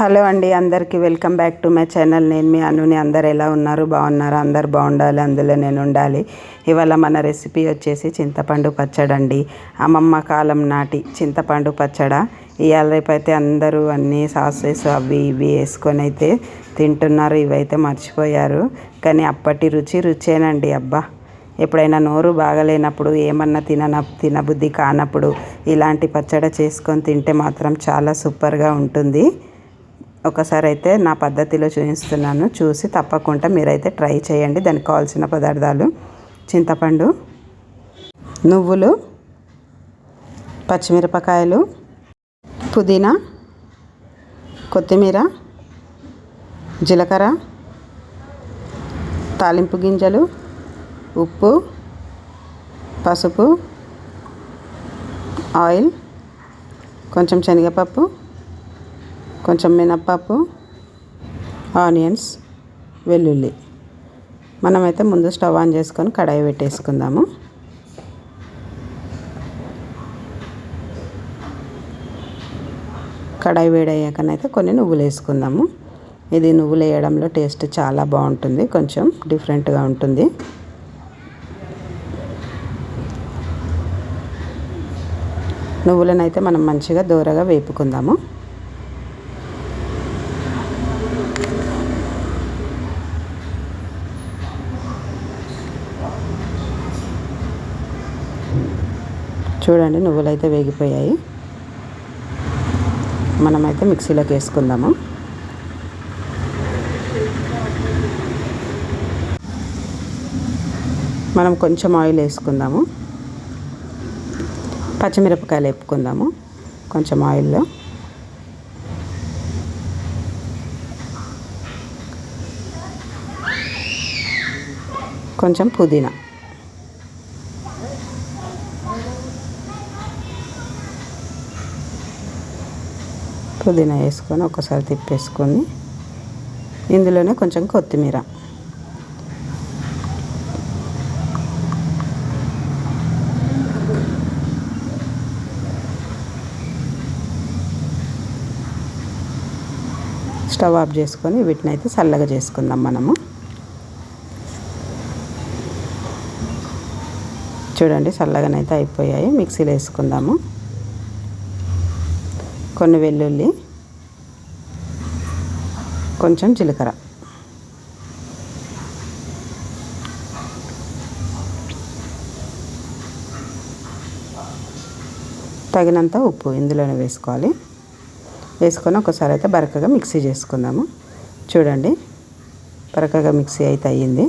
Hello అండి అందరికీ welcome back to my channel. నేను మీ అనుని. అందరు ఎలా ఉన్నారు? బాగున్నారు? అందరు బాగుండాలి అందులో నేను ఉండాలి. ఇవాళ మన రెసిపీ వచ్చేసి చింతపండు పచ్చడి అండి అమ్మమ్మ కాలం నాటి చింతపండు పచ్చడ. ఇవాళ రేపైతే అందరూ అన్నీ సాసెస్ అవి ఇవి వేసుకొని అయితే తింటున్నారు. ఇవైతే మర్చిపోయారు. కానీ అప్పటి రుచి రుచేనండి అబ్బా. ఎప్పుడైనా నోరు బాగలేనప్పుడు ఏమన్నా తినన తినబుద్ధి కానప్పుడు ఇలాంటి పచ్చడి చేసుకొని తింటే మాత్రం చాలా సూపర్గా ఉంటుంది. ఒకసారి అయితే నా పద్ధతిలో చూపిస్తున్నాను. చూసి తప్పకుండా మీరైతే ట్రై చేయండి. దానికి కావాల్సిన పదార్థాలు. చింతపండు నువ్వులు పచ్చిమిరపకాయలు పుదీనా కొత్తిమీర జీలకర్ర తాలింపు గింజలు ఉప్పు పసుపు ఆయిల్ కొంచెం శనగపప్పు కొంచెం మినప్పప్పు ఆనియన్స్ వెల్లుల్లి. మనమైతే ముందు స్టవ్ ఆన్ చేసుకొని కడాయి పెట్టేసుకుందాము. కడాయి వేడయ్యాకనైతే కొన్ని నువ్వులు వేసుకుందాము. ఇది నువ్వులు వేయడంలో టేస్ట్ చాలా బాగుంటుంది కొంచెం డిఫరెంట్గా ఉంటుంది. నువ్వులను అయితే మనం మంచిగా దూరగా వేపుకుందాము. చూడండి నువ్వులు అయితే వేగిపోయాయి. మనమైతే మిక్సీలోకి వేసుకుందాము. మనం కొంచెం ఆయిల్ వేసుకుందాము. పచ్చిమిరపకాయలు వేపుకుందాము కొంచెం ఆయిల్లో. కొంచెం పుదీనా. పుదీనా వేసుకొని ఒకసారి తిప్పేసుకొని ఇందులోనే కొంచెం కొత్తిమీర. స్టవ్ ఆఫ్ చేసుకొని వీటిని అయితే చల్లగా చేసుకుందాం మనము. చూడండి చల్లగానైతే అయిపోయాయి. మిక్సీలో వేసుకుందాము. కొన్ని వెల్లుల్లి కొంచెం జీలకర్ర. తగినంత ఉప్పు ఇందులోనే వేసుకోవాలి. వేసుకొని ఒకసారి అయితే బరకగా మిక్సీ చేసుకుందాము. చూడండి బరకగా మిక్సీ అయితే అయ్యింది.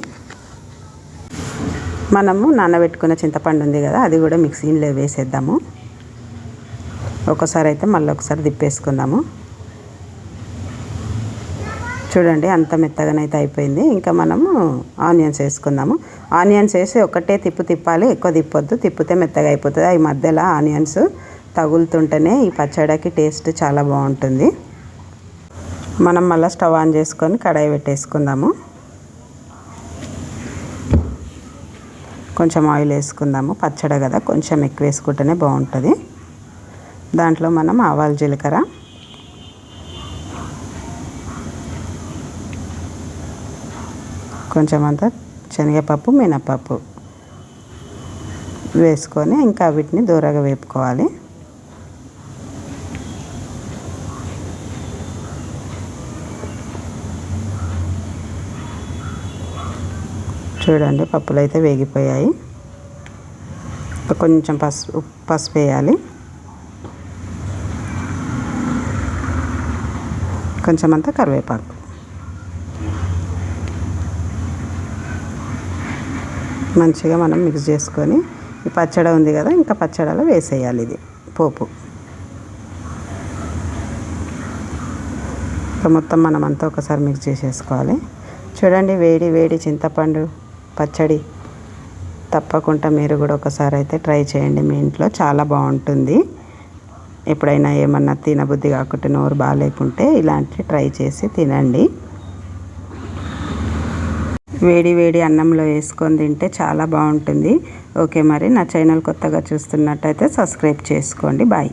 మనము నానబెట్టుకున్న చింతపండు ఉంది కదా అది కూడా మిక్సీలో వేసేద్దాము. ఒకసారి అయితే మళ్ళీ ఒకసారి తిప్పేసుకుందాము. చూడండి అంత మెత్తగానైతే అయిపోయింది. ఇంకా మనము ఆనియన్స్ వేసుకుందాము. ఆనియన్స్ వేసి ఒకటే తిప్పు తిప్పాలి. ఎక్కువ తిప్పొద్దు. తిప్పితే మెత్తగా అయిపోతుంది. ఈ మధ్యలో ఆనియన్స్ తగులుతుంటేనే ఈ పచ్చడికి టేస్ట్ చాలా బాగుంటుంది. మనం మళ్ళీ స్టవ్ ఆన్ చేసుకొని కడాయి పెట్టేసుకుందాము. కొంచెం ఆయిల్ వేసుకుందాము. పచ్చడి కదా కొంచెం ఎక్కువ వేసుకుంటేనే బాగుంటుంది. దాంట్లో మనం ఆవాలు జీలకర్ర. కొంచెం అంతా శనగపప్పు మినపప్పు వేసుకొని ఇంకా వీటిని దూరగా వేపుకోవాలి. చూడండి పప్పులు అయితే వేగిపోయాయి. కొంచెం పసుపు పసుపు వేయాలి. కొంచెం అంతా కరివేపాకు. మంచిగా మనం మిక్స్ చేసుకొని ఈ పచ్చడి ఉంది కదా ఇంకా పచ్చడిలో వేసేయాలి ఇది పోపు. మొత్తం మనం అంతా ఒకసారి మిక్స్ చేసేసుకోవాలి. చూడండి వేడి వేడి చింతపండు పచ్చడి. తప్పకుండా మీరు కూడా ఒకసారి అయితే ట్రై చేయండి మీ ఇంట్లో చాలా బాగుంటుంది. ఎప్పుడైనా ఏమన్నా తినబుద్ధి కాకుంటే నోరు బాగాలేకుంటే ఇలాంటివి ట్రై చేసి తినండి. వేడి వేడి అన్నంలో వేసుకొని తింటే చాలా బాగుంటుంది. ఓకే మరి నా ఛానల్ కొత్తగా చూస్తున్నట్టయితే సబ్స్క్రైబ్ చేసుకోండి. బాయ్.